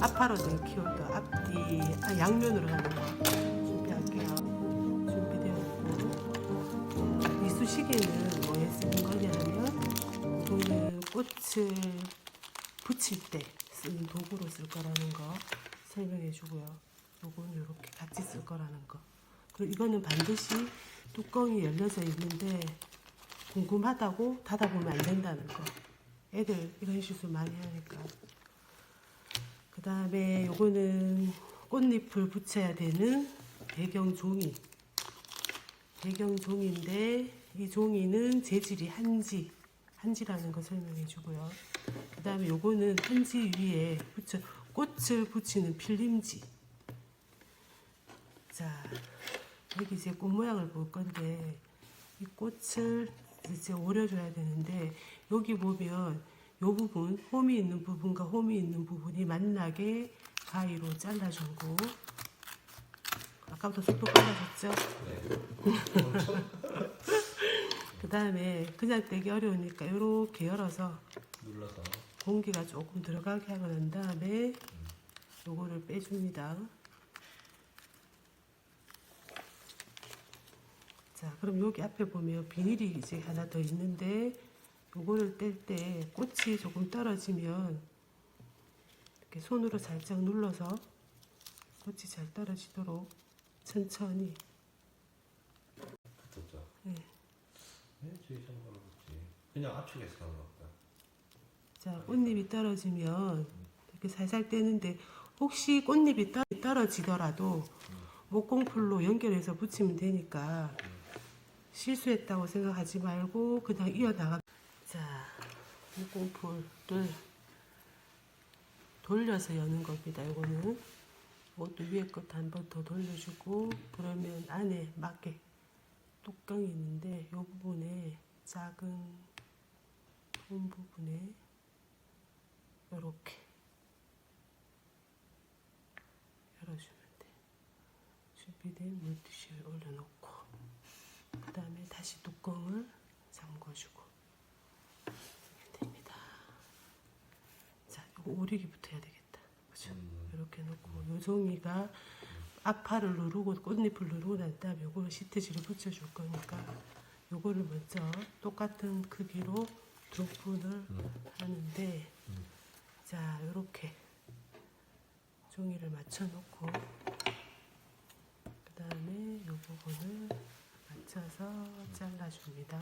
앞파로된 키워드 앞뒤 아, 양면으로 하는 거 준비할게요. 준비되어 있고 이쑤시개는 뭐에 쓰는 거냐면 이거는 꽃을 붙일 때 쓰는 도구로 쓸 거라는 거 설명해 주고요. 요거는 이렇게 같이 쓸 거라는 거. 그리고 이거는 반드시 뚜껑이 열려져 있는데 궁금하다고 닫아보면 안 된다는 거. 애들 이런 실수 많이 하니까. 그 다음에 요거는 꽃잎을 붙여야 되는 배경 종이. 배경 종이인데 이 종이는 재질이 한지, 한지라는 거 설명해 주고요. 그 다음에 요거는 한지 위에 붙여, 꽃을 붙이는 필름지. 자, 여기 이제 꽃 모양을 볼 건데 이 꽃을 이제 오려줘야 되는데 여기 보면 요 부분 홈이 있는 부분과 홈이 있는 부분이 만나게 가위로 잘라주고 아까부터 속도 빨라졌죠? 그 다음에 그냥 떼기 어려우니까 이렇게 열어서 눌러서 공기가 조금 들어가게 하고 난 다음에 요거를 빼줍니다. 자, 그럼 여기 앞에 보면 비닐이 이제 하나 더 있는데 요거를 뗄 때 꽃이 조금 떨어지면 이렇게 손으로 살짝 눌러서 꽃이 잘 떨어지도록 천천히 붙었죠. 네. 네, 저기 상관없지. 그냥 압축해서 상관없다. 자, 꽃잎이 떨어지면 이렇게 살살 떼는데 혹시 꽃잎이 떠- 떨어지더라도 목공풀로 연결해서 붙이면 되니까 실수했다고 생각하지 말고 그냥 이어나가. 자, 목공풀을 돌려서 여는 겁니다. 이거는 이것도 위에 것도 한 번 더 돌려주고 그러면 안에 맞게 뚜껑이 있는데 이 부분에 작은 홈 부분에 이렇게 열어주면 돼. 준비된 물티슈를 올려놓고 그 다음에 다시 뚜껑을 잠궈주고 이렇게 됩니다. 자, 이거 오리기부터 해야 되겠다. 그죠? 음. 이렇게 놓고 요 종이가 앞팔을 누르고 꽃잎을 누르고 난 다음에 요거를 시트지를 붙여줄 거니까 요거를 먼저 똑같은 크기로 두 분을 하는데 자 요렇게 종이를 맞춰놓고 그 다음에 요 부분을 맞춰서 잘라줍니다.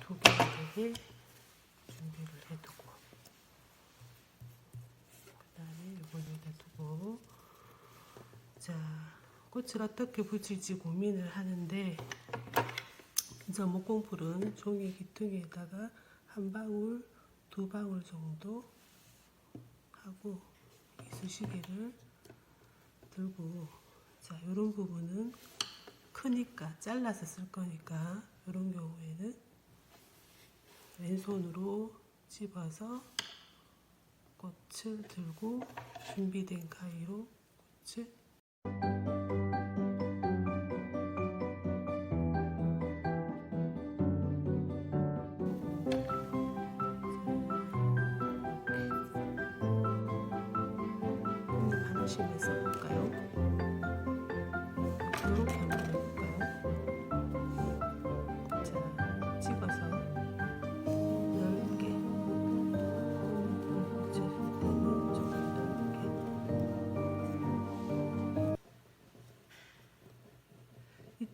두 개가 되게 준비를 해두고 두고. 자 꽃을 어떻게 붙일지 고민을 하는데 이제 목공풀은 종이 기퉁에다가 한 방울 두 방울 정도 하고 이쑤시개를 들고 자 이런 부분은 크니까 잘라서 쓸 거니까 이런 경우에는 왼손으로 집어서 꽃을 들고 준비된 가위로 꽃을 음, 하나씩 써볼까요?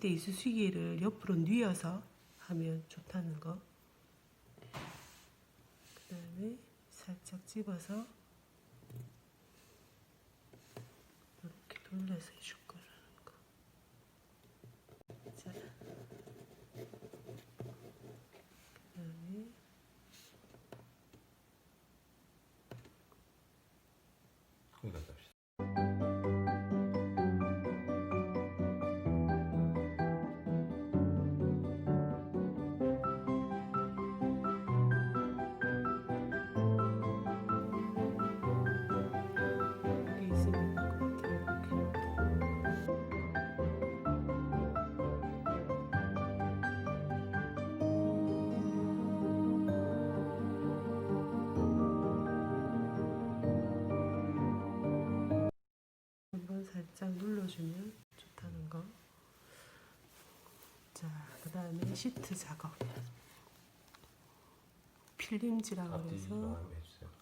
이때 이쑤시개를 옆으로 뉘어서 하면 좋다는 거. 그 다음에 살짝 집어서 이렇게 돌려서 거 살짝 눌러주면 좋다는 거. 자, 그 다음에 시트 작업. 필름지라고 해서.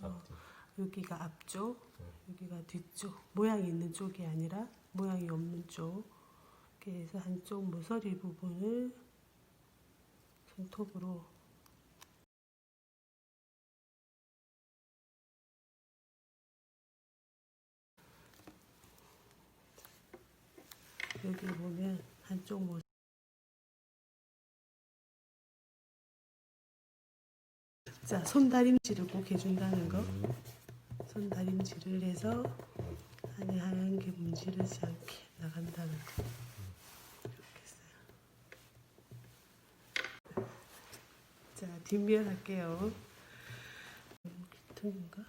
앞뒤. 여기가 앞쪽, 네. 여기가 뒤쪽. 모양이 있는 쪽이 아니라 모양이 없는 쪽. 이렇게 해서 한쪽 모서리 부분을 손톱으로 여기 보면 한쪽 모서 자, 손다림질을 꼭 해준다는 거. 음. 손다림질을 해서 안에 하얀 게 문지르지 않게 나간다는 거. 이렇게 써요. 자, 뒷면 할게요. 귀퉁인가?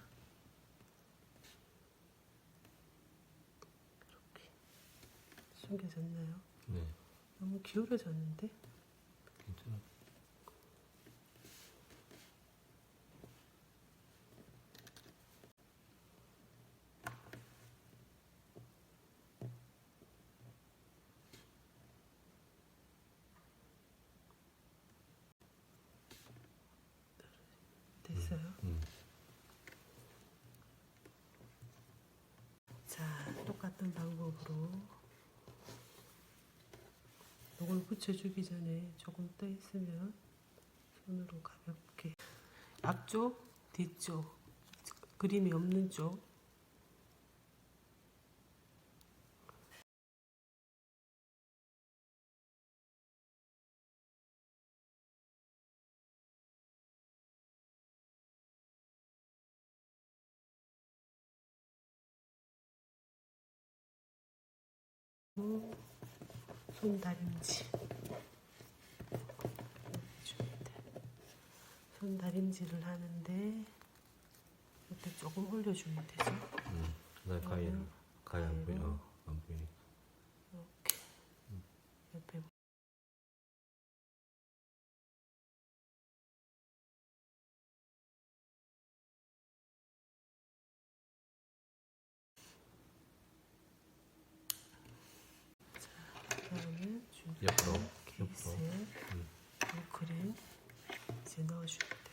이렇게 숨겨졌나요? 네. 너무 기울어졌는데? 괜찮아. 됐어요. 음. 자, 똑같은 방법으로 이걸 붙여주기 전에 조금 떠 있으면 손으로 가볍게. 앞쪽, 뒤쪽, 그림이 없는 쪽 손다림질. 손다림질을 하는데 이때 조금 올려주면 되죠. 음. 나 가위 가위 안 보여. 어, 안 보이니까. 이렇게 옆에 자, 그다음에 준비 옆으로, 케이스에 이 크림 이제 넣어줍니다.